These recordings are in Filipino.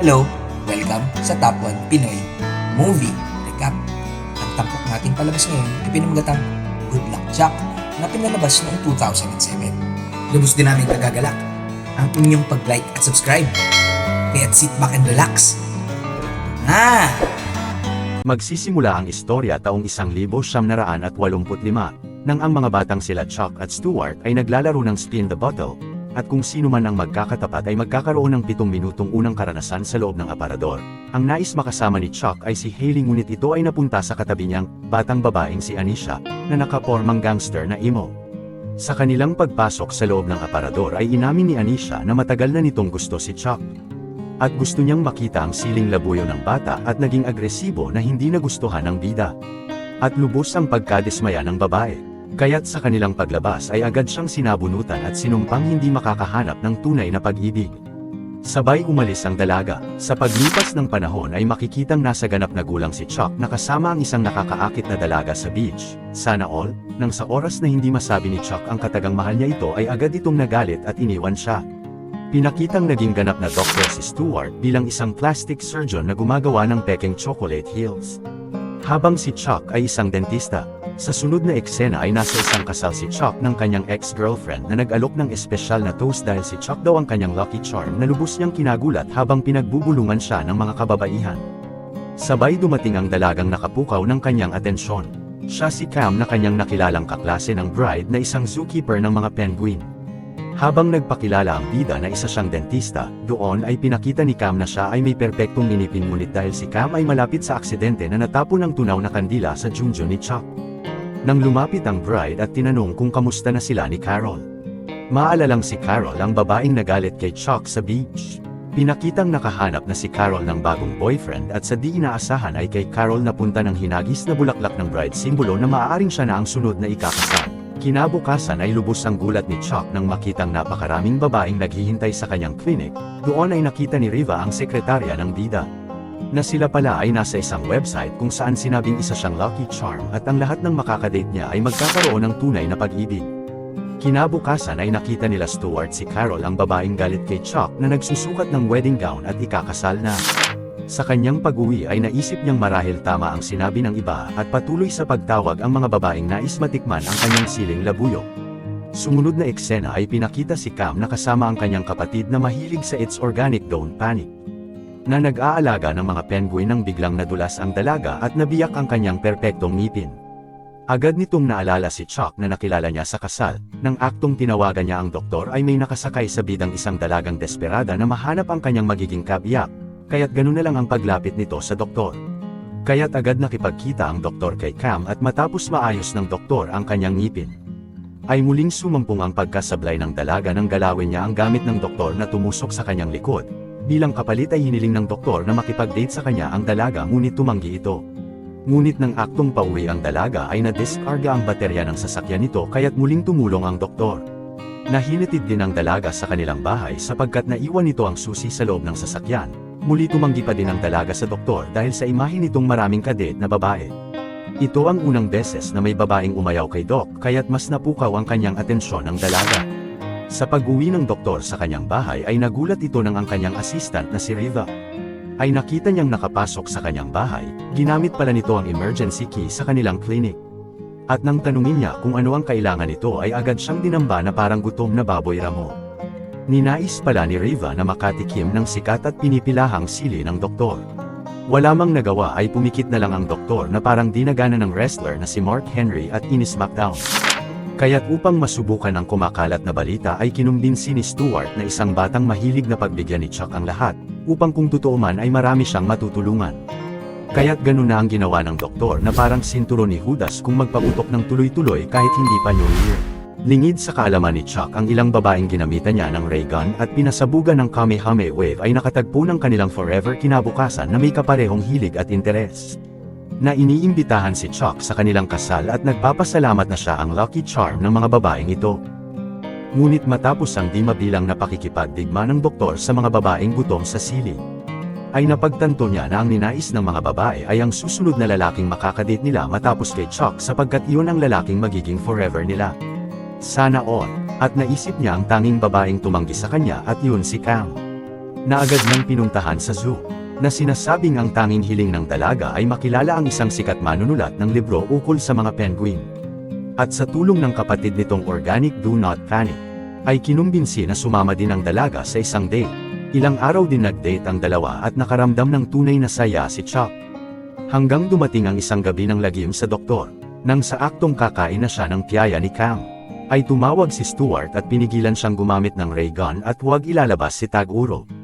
Hello, welcome sa Top 1 Pinoy Movie Recap. Ang tampok nating palabas ngayon ay pinamagatang Good Luck Jack na pinalabas noong 2007. Lubos din namin kagagalak ang inyong pag-like at subscribe. Kaya't sit back and relax. Ah! Magsisimula ang istorya taong 1985 nang ang mga batang sila Chuck at Stuart ay naglalaro ng spin the bottle, at kung sino man ang magkakatapat ay magkakaroon ng pitong minutong unang karanasan sa loob ng aparador. Ang nais makasama ni Chuck ay si Hailey ngunit ito ay napunta sa katabi niyang batang babaeng si Anisha na nakapormang gangster na emo. Sa kanilang pagpasok sa loob ng aparador ay inamin ni Anisha na matagal na nitong gusto si Chuck. At gusto niyang makita ang siling labuyo ng bata at naging agresibo na hindi nagustuhan ng bida. At lubos ang pagkadismaya ng babae. Kaya't sa kanilang paglabas ay agad siyang sinabunutan at sinumpang hindi makakahanap ng tunay na pag-ibig. Sabay umalis ang dalaga. Sa paglipas ng panahon ay makikitang nasa ganap na gulang si Chuck na kasama ang isang nakakaakit na dalaga sa beach. Sana all, nang sa oras na hindi masabi ni Chuck ang katagang mahal niya ito ay agad itong nagalit at iniwan siya. Pinakitang naging ganap na doktor si Stuart bilang isang plastic surgeon na gumagawa ng peking chocolate hills. Habang si Chuck ay isang dentista, sa sunod na eksena ay nasa isang kasal si Chuck ng kanyang ex-girlfriend na nag-alok ng espesyal na toast dahil si Chuck daw ang kanyang lucky charm na lubos niyang kinagulat habang pinagbubulungan siya ng mga kababaihan. Sabay dumating ang dalagang nakapukaw ng kanyang atensyon. Siya si Cam na kanyang nakilalang kaklase ng bride na isang zookeeper ng mga penguin. Habang nagpakilala ang bida na isa siyang dentista, doon ay pinakita ni Cam na siya ay may perpektong ninipin ngunit dahil si Cam ay malapit sa aksidente na natapon ng tunaw na kandila sa junjo ni Chuck. Nang lumapit ang bride at tinanong kung kamusta na sila ni Carol. Maalalang si Carol ang babaeng nagalit kay Chuck sa beach. Pinakitang nakahanap na si Carol ng bagong boyfriend at sa di inaasahan ay kay Carol napunta ng hinagis na bulaklak ng bride simbolo na maaaring siya na ang sunod na ikakasal. Kinabukasan ay lubos ang gulat ni Chuck nang makitang napakaraming babaeng naghihintay sa kanyang clinic, doon ay nakita ni Riva ang sekretarya ng bida. Na sila pala ay nasa isang website kung saan sinabing isa siyang lucky charm at ang lahat ng makakadate niya ay magkakaroon ng tunay na pag-ibig. Kinabukasan ay nakita nila Stuart si Carol ang babaeng galit kay Chuck na nagsusukat ng wedding gown at ikakasal na. Sa kanyang pag-uwi ay naisip niyang marahil tama ang sinabi ng iba at patuloy sa pagtawag ang mga babaeng nais matikman ang kanyang siling labuyo. Sumunod na eksena ay pinakita si Cam na kasama ang kanyang kapatid na mahilig sa It's Organic Don't Panic. Na nag-aalaga ng mga penguin nang biglang nadulas ang dalaga at nabiyak ang kanyang perpektong ngipin. Agad nitong naalala si Chuck na nakilala niya sa kasal, nang aktong tinawagan niya ang doktor ay may nakasakay sa bidang isang dalagang desperada na mahanap ang kanyang magiging kabiyak, kaya't ganun na lang ang paglapit nito sa doktor. Kaya't agad nakipagkita ang doktor kay Cam at matapos maayos ng doktor ang kanyang ngipin. Ay muling sumampung ang pagkasablay ng dalaga nang galawin niya ang gamit ng doktor na tumusok sa kanyang likod. Bilang kapalit ay hiniling ng doktor na makipag-date sa kanya ang dalaga ngunit tumanggi ito. Ngunit nang aktong pauwi ang dalaga ay na-discarga ang baterya ng sasakyan nito kaya't muling tumulong ang doktor. Nahinatid din ang dalaga sa kanilang bahay sapagkat naiwan nito ang susi sa loob ng sasakyan. Muli tumanggi pa din ang dalaga sa doktor dahil sa imahe nitong maraming kadate na babae. Ito ang unang beses na may babaeng umayaw kay Doc kaya't mas napukaw ang kanyang atensyon ng dalaga. Sa pag-uwi ng doktor sa kanyang bahay ay nagulat ito ng ang kanyang assistant na si Riva. Ay nakita niyang nakapasok sa kanyang bahay, ginamit pala nito ang emergency key sa kanilang clinic. At nang tanungin niya kung ano ang kailangan nito ay agad siyang dinamba na parang gutom na baboy ramo. Ninais pala ni Riva na makatikim ng sikat at pinipilahang sili ng doktor. Wala mang nagawa ay pumikit na lang ang doktor na parang dinagana ng wrestler na si Mark Henry at ini-smackdown. Kaya't upang masubukan ang kumakalat na balita ay kinumbinsi ni Stuart na isang batang mahilig na pagbigyan ni Chuck ang lahat, upang kung totoo man ay marami siyang matutulungan. Kaya't ganun na ang ginawa ng doktor na parang sinturo ni Judas kung magpaputok ng tuloy-tuloy kahit hindi pa New Year. Lingid sa kaalaman ni Chuck ang ilang babaeng ginamitan niya ng ray gun at pinasabugan ng Kamehame wave ay nakatagpo ng kanilang forever kinabukasan na may kaparehong hilig at interes. Na iniimbitahan si Chuck sa kanilang kasal at nagpapasalamat na siya ang lucky charm ng mga babaeng ito. Ngunit matapos ang di mabilang na pakikipagdigma ng doktor sa mga babaeng gutom sa sili, ay napagtanto niya na ang ninais ng mga babae ay ang susunod na lalaking makakadate nila matapos kay Chuck sapagkat iyon ang lalaking magiging forever nila. Sana all, at naisip niya ang tanging babaeng tumanggi sa kanya at yun si Cam. na agad nang pinuntahan sa zoo, na sinasabing ang tanging hiling ng dalaga ay makilala ang isang sikat manunulat ng libro ukol sa mga penguin. At sa tulong ng kapatid nitong Organic Do Not Panic, ay kinumbinsi na sumama din ang dalaga sa isang date. Ilang araw din nag-date ang dalawa at nakaramdam ng tunay na saya si Chuck. Hanggang dumating ang isang gabi ng lagim sa doktor, nang sa aktong kakain na siya ng tiyaya ni Cam, ay tumawag si Stuart at pinigilan siyang gumamit ng ray gun at huwag ilalabas si Taguro.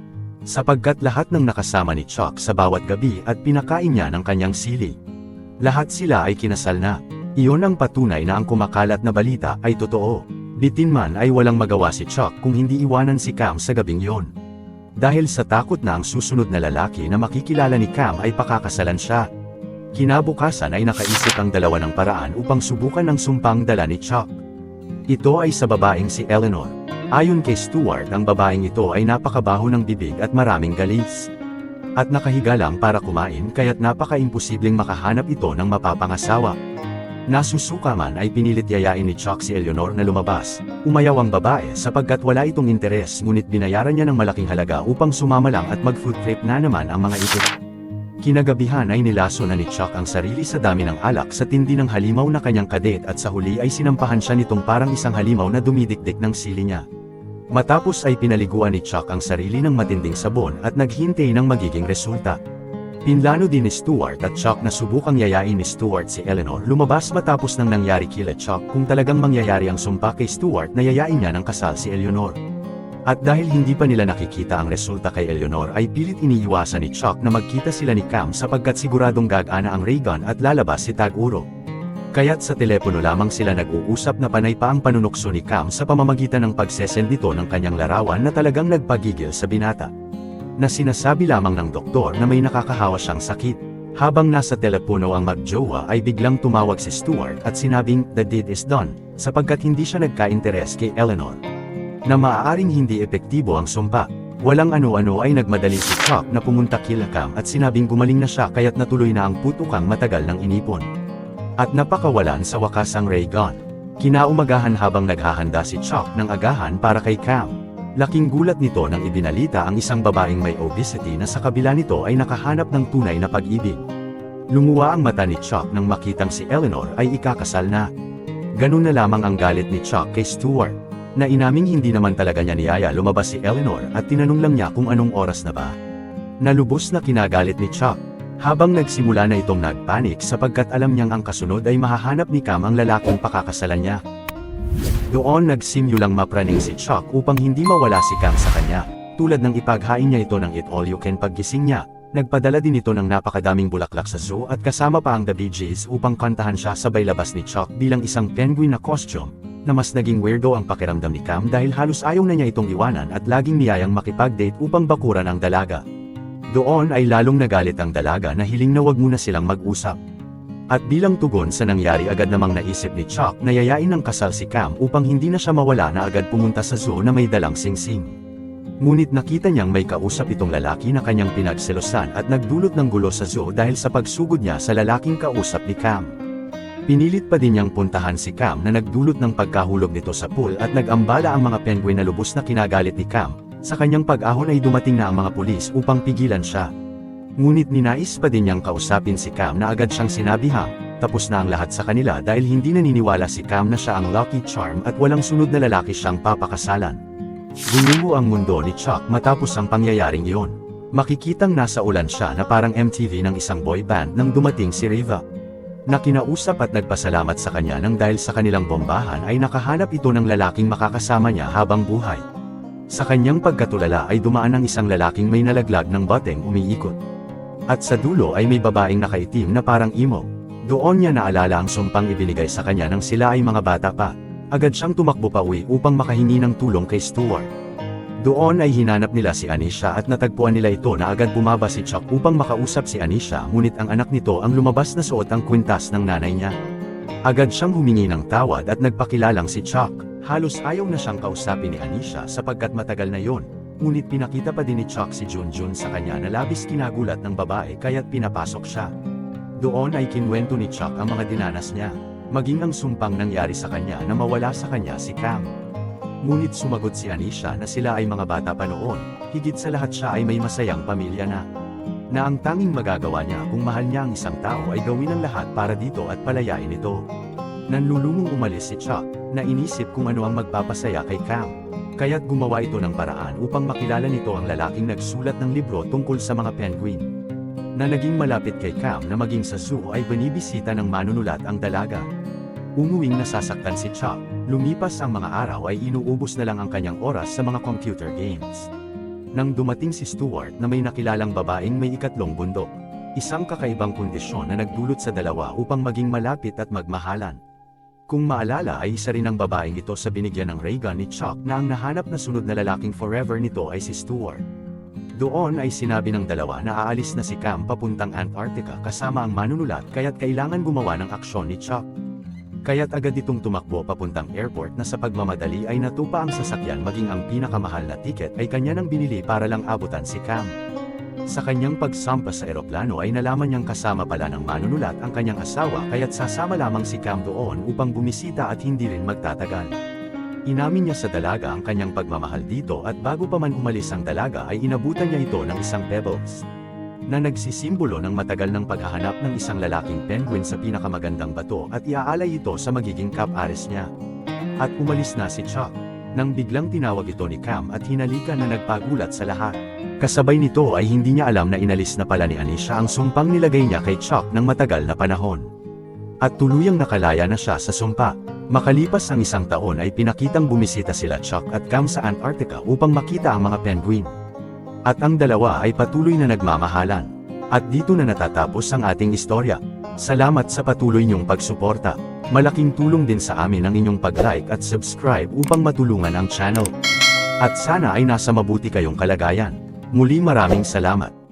Sapagkat lahat ng nakasama ni Chuck sa bawat gabi at pinakain niya ng kanyang sili. Lahat sila ay kinasal na. Iyon ang patunay na ang kumakalat na balita ay totoo. Bitin man ay walang magawa si Chuck kung hindi iwanan si Cam sa gabing yon. Dahil sa takot na ang susunod na lalaki na makikilala ni Cam ay pakakasalan siya. Kinabukasan ay nakaisip ang dalawa ng paraan upang subukan ang sumpang dala ni Chuck. Ito ay sa babaeng si Eleanor. Ayon kay Stuart ang babaeng ito ay napakabaho ng bibig at maraming galis. At nakahiga lang para kumain kaya't napaka-imposibleng makahanap ito ng mapapangasawa. Nasusuka man ay pinilit yayain ni Chuck si Eleanor na lumabas. Umayaw ang babae sapagkat wala itong interes ngunit binayaran niya ng malaking halaga upang sumama lang at mag-food trip na naman ang mga ito. Kinagabihan ay nilaso na ni Chuck ang sarili sa dami ng alak sa tindi ng halimaw na kanyang kadet at sa huli ay sinampahan siya nitong parang isang halimaw na dumidikdik ng sili niya. Matapos ay pinaliguan ni Chuck ang sarili ng matinding sabon at naghintay ng magiging resulta. Pinlano din ni Stuart at Chuck na subukang yayain ni Stuart si Eleanor lumabas matapos ng nangyari kila Chuck kung talagang mangyayari ang sumpa kay Stuart na yayain niya ng kasal si Eleanor. At dahil hindi pa nila nakikita ang resulta kay Eleanor ay pilit iniiwasan ni Chuck na magkita sila ni Cam sapagkat siguradong gagana ang ray gun at lalabas si Taguro. Kaya't sa telepono lamang sila nag-uusap na panay pa ang panunukso ni Cam sa pamamagitan ng pagsesend nito ng kanyang larawan na talagang nagpagigil sa binata. Na sinasabi lamang ng doktor na may nakakahawa siyang sakit. Habang nasa telepono ang magjowa ay biglang tumawag si Stuart at sinabing the deed is done, sapagkat hindi siya nagka-interes kay Eleanor. Na maaaring hindi epektibo ang sumpa. Walang ano-ano ay nagmadali si Chuck na pumunta kila Cam at sinabing gumaling na siya kaya't natuloy na ang putukang matagal ng inipon. At napakawalan sa wakas ang ray gun. Kinaumagahan habang naghahanda si Chuck ng agahan para kay Cam. Laking gulat nito nang ibinalita ang isang babaeng may obesity na sa kabila nito ay nakahanap ng tunay na pag-ibig. Lumuwa ang mata ni Chuck nang makitang si Eleanor ay ikakasal na. Ganun na lamang ang galit ni Chuck kay Stuart, na inaming hindi naman talaga niya niyaya lumabas si Eleanor at tinanong lang niya kung anong oras na ba. Nalubos na kinagalit ni Chuck, habang nagsimula na itong nagpanik sapagkat alam niyang ang kasunod ay mahahanap ni Cam ang lalaking pakakasalan niya. Doon nagsimulang mapraning si Chuck upang hindi mawala si Cam sa kanya, tulad ng ipaghain niya ito ng eat all you can paggising niya. Nagpadala din ito ng napakadaming bulaklak sa zoo at kasama pa ang The Bee Gees upang kantahan siya sabay labas ni Chuck bilang isang penguin na costume, na mas naging weirdo ang pakiramdam ni Cam dahil halos ayaw na niya itong iwanan at laging niyayang makipag-date upang bakuran ang dalaga. Doon ay lalong nagalit ang dalaga na hiling na wag muna silang mag-usap. At bilang tugon sa nangyari agad namang naisip ni Chuck na yayain ng kasal si Cam upang hindi na siya mawala na agad pumunta sa zoo na may dalang singsing. Ngunit nakita niyang may kausap itong lalaki na kanyang pinagselosan at nagdulot ng gulo sa zoo dahil sa pagsugod niya sa lalaking kausap ni Cam. Pinilit pa din niyang puntahan si Cam na nagdulot ng pagkahulog nito sa pool at nag-ambala ang mga penguin na lubos na kinagalit ni Cam. Sa kanyang pag-ahon ay dumating na ang mga pulis upang pigilan siya. Ngunit ninais pa din niyang kausapin si Cam na agad siyang sinabihang, tapos na ang lahat sa kanila dahil hindi naniniwala si Cam na siya ang lucky charm at walang sunod na lalaki siyang papakasalan. Gumuho ang mundo ni Chuck matapos ang pangyayaring iyon. Makikitang nasa ulan siya na parang MTV ng isang boy band nang dumating si Riva. Na kinausap at nagpasalamat sa kanya nang dahil sa kanilang bombahan ay nakahanap ito ng lalaking makakasama niya habang buhay. Sa kanyang pagkatulala ay dumaan ang isang lalaking may nalaglag ng bateng umiikot. At sa dulo ay may babaeng nakaitim na parang imo. Doon niya naalala ang sumpang ibinigay sa kanya nang sila ay mga bata pa. Agad siyang tumakbo pa uwi upang makahingi ng tulong kay Stuart. Doon ay hinanap nila si Anisha at natagpuan nila ito na agad bumaba si Chuck upang makausap si Anisha ngunit ang anak nito ang lumabas na suot ang kwintas ng nanay niya. Agad siyang humingi ng tawad at nagpakilalang si Chuck. Halos ayaw na siyang kausapin ni Anisha sapagkat matagal na yon. Ngunit pinakita pa din ni Chuck si Junjun sa kanya na labis kinagulat ng babae kaya't pinapasok siya. Doon ay kinwento ni Chuck ang mga dinanas niya maging ang sumpang nangyari sa kanya na mawala sa kanya si Cam. Ngunit sumagot si Anisha na sila ay mga bata pa noon, Higit sa lahat siya ay may masayang pamilya na. Na ang tanging magagawa niya kung mahal niya ang isang tao ay gawin ang lahat para dito at palayain ito. Nanlulumong umalis si Chuck, na inisip kung ano ang magpapasaya kay Cam. Kaya't gumawa ito ng paraan upang makilala nito ang lalaking nagsulat ng libro tungkol sa mga penguin. Na naging malapit kay Cam na maging sa zoo ay binibisita ng manunulat ang dalaga. Umuwing nasasaktan si Chuck, lumipas ang mga araw ay inuubos na lang ang kanyang oras sa mga computer games. Nang dumating si Stuart na may nakilalang babaeng may ikatlong bundok, isang kakaibang kondisyon na nagdulot sa dalawa upang maging malapit at magmahalan. Kung maalala ay isa rin ang babaeng ito sa binigyan ng ray gun ni Chuck na ang nahanap na sunod na lalaking forever nito ay si Stuart. Doon ay sinabi ng dalawa na aalis na si Cam papuntang Antarctica kasama ang manunulat kaya't kailangan gumawa ng aksyon ni Chuck. Kaya't agad itong tumakbo papuntang airport na sa pagmamadali ay natupa ang sasakyan maging ang pinakamahal na tiket ay kanya nang binili para lang abutan si Cam. Sa kanyang pagsampa sa eroplano ay nalaman niyang kasama pala ng manunulat ang kanyang asawa kaya't sasama lamang si Cam doon upang bumisita at hindi rin magtatagal. Inamin niya sa dalaga ang kanyang pagmamahal dito at bago pa man umalis ang dalaga ay inabutan niya ito ng isang pebbles na nagsisimbolo ng matagal ng paghahanap ng isang lalaking penguin sa pinakamagandang bato at iaalay ito sa magiging kapares niya. At umalis na si Chuck, nang biglang tinawag ito ni Cam at hinalikan na nagpagulat sa lahat. Kasabay nito ay hindi niya alam na inalis na pala ni Anisha ang sumpang nilagay niya kay Chuck ng matagal na panahon. At tuluyang nakalaya na siya sa sumpa. Makalipas ang isang taon ay pinakitang bumisita sila Chuck at Cam sa Antarctica upang makita ang mga penguin. At ang dalawa ay patuloy na nagmamahalan. At dito na natatapos ang ating istorya. Salamat sa patuloy niyong pagsuporta. Malaking tulong din sa amin ang inyong pag-like at subscribe upang matulungan ang channel. At sana ay nasa mabuti kayong kalagayan. Muli maraming salamat.